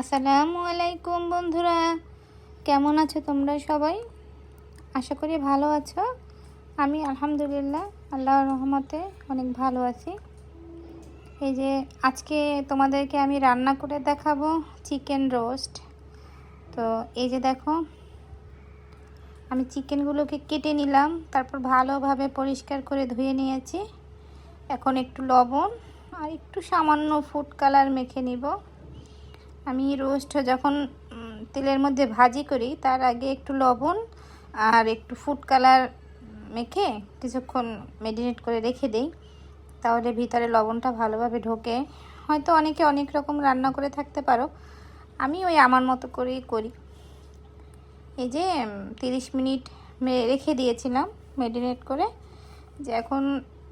আসসালামু আলাইকুম বন্ধুরা। কেমন আছো তোমরা সবাই? আশা করি ভালো আছো। আমি আলহামদুলিল্লাহ আল্লাহর রহমতে অনেক ভালো আছি। এই যে আজকে তোমাদেরকে আমি রান্না করে দেখাবো চিকেন রোস্ট। তো এই যে দেখো, আমি চিকেনগুলোকে কেটে নিলাম, তারপর ভালোভাবে পরিষ্কার করে ধুয়ে নিয়েছি। এখন একটু লবণ আর একটু সামান্য ফুড কালার মেখে নিব। আমি রোস্ট যখন তেলের মধ্যে ভাজি করি, তার আগে একটু লবণ আর একটু ফুড কালার মেখে কিছুক্ষণ মেডিনেট করে রেখে দিই। তাহলে ভিতরে লবণটা ভালোভাবে ঢোকে। হয়তো অনেকে অনেক রকম রান্না করে থাকতে পারো। আমি ওই আমার মতো করেই করি। এই যে তিরিশ মিনিট রেখে দিয়েছিলাম মেডিনেট করে। যে এখন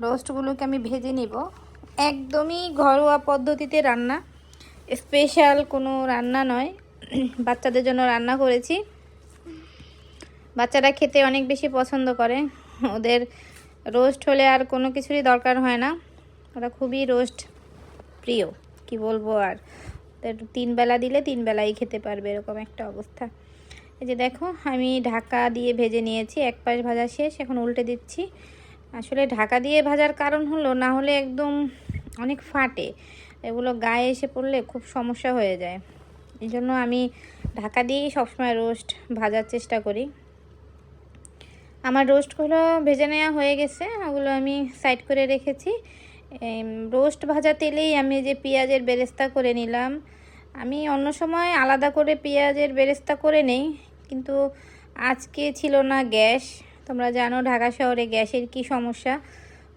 রোস্টগুলোকে আমি ভেজে নিব। একদমই ঘরোয়া পদ্ধতিতে রান্না। স্পেশাল কোনো রান্না নয়। বাচ্চাদের জন্য রান্না করেছি। বাচ্চারা খেতে অনেক বেশি পছন্দ করে। ওদের রোস্ট হলে আর কোনো কিছুরই দরকার হয় না। ওরা খুবই রোস্ট প্রিয়, কি বলব আর। তিন বেলা দিলে তিন বেলাই খেতে পারবে, এরকম একটা অবস্থা। এই যে দেখো, আমি ঢাকা দিয়ে ভেজে নিয়েছি, এক পাশ ভাজা শেষ, এখন উল্টে দিচ্ছি। আসলে ঢাকা দিয়ে ভাজার কারণ হলো, না হলে একদম অনেক ফাটে। এগুলো গায়ে এসে পড়লে খুব সমস্যা হয়ে যায়। এই জন্য আমি ঢাকা দিয়েই সবসময় রোস্ট ভাজার চেষ্টা করি। আমার রোস্টগুলো ভেজে নেওয়া হয়ে গেছে। ওগুলো আমি সাইড করে রেখেছি। রোস্ট ভাজা তেলেই আমি যে পেঁয়াজের বেরেস্তা করে নিলাম। আমি অন্য সময় আলাদা করে পেঁয়াজের বেরেস্তা করে নেই, কিন্তু আজকে ছিল না গ্যাস। তোমরা জানো ঢাকা শহরে গ্যাসের কি সমস্যা।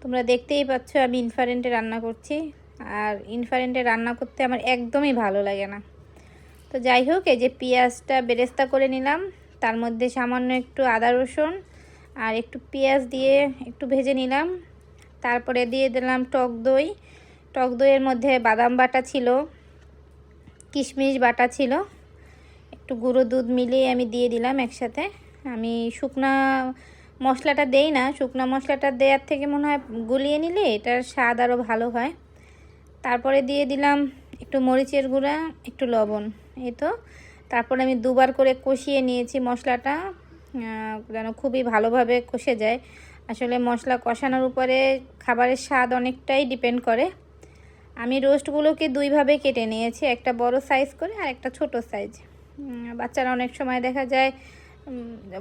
তোমরা দেখতেই পাচ্ছ আমি ইনফারেন্টে রান্না করছি। আর ইনফারেন্টে রান্না করতে আমার একদমই ভালো লাগে না। তো যাই হোক, এই যে পেঁয়াজটা বেরেস্তা করে নিলাম। তার মধ্যে সামান্য একটু আদা রসুন আর একটু পেঁয়াজ দিয়ে একটু ভেজে নিলাম। তারপরে দিয়ে দিলাম টক দই। টক দইয়ের মধ্যে বাদাম বাটা ছিল, কিশমিশ বাটা ছিল। একটু গুঁড়ো দুধ মিলিয়ে আমি দিয়ে দিলাম একসাথে। আমি শুকনা মশলাটা দেই না, শুকনো মশলাটা দেওয়ার থেকে মনে হয় গুলিয়ে নিলে এটার স্বাদ আরও ভালো হয়। তারপরে দিয়ে দিলাম একটু মরিচের গুঁড়া, একটু লবণ, এই তো। তারপরে আমি দুবার করে কষিয়ে নিয়েছি মশলাটা যেন খুবই ভালোভাবে কষে যায়। আসলে মশলা কষানোর উপরে খাবারের স্বাদ অনেকটাই ডিপেন্ড করে। আমি রোস্টগুলোকে দুইভাবে কেটে নিয়েছি, একটা বড় সাইজ করে আর একটা ছোট সাইজ বাচ্চারা অনেক সময় দেখা যায়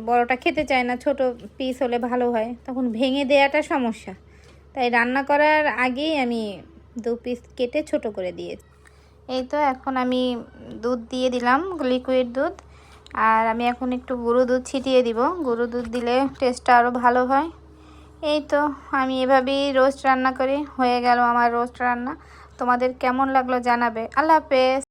বড়টা খেতে চায় না, ছোট পিস হলে ভালো হয়। তখন ভেঙে দেওয়াটা সমস্যা। তাই রান্না করার আগেই আমি দু পিস কেটে ছোট করে দিয়েছি। এই তো এখন আমি দুধ দিয়ে দিলাম লিকুইড দুধ। আর আমি এখন একটু গুঁড়ো দুধ ছিটিয়ে দিব। গুঁড়ো দুধ দিলে টেস্টটা আরও ভালো হয়। এই তো আমি এভাবেই রোস্ট রান্না করি। হয়ে গেল আমার রোস্ট রান্না। তোমাদের কেমন লাগল জানাবে। আল্লাহ হাফেজ।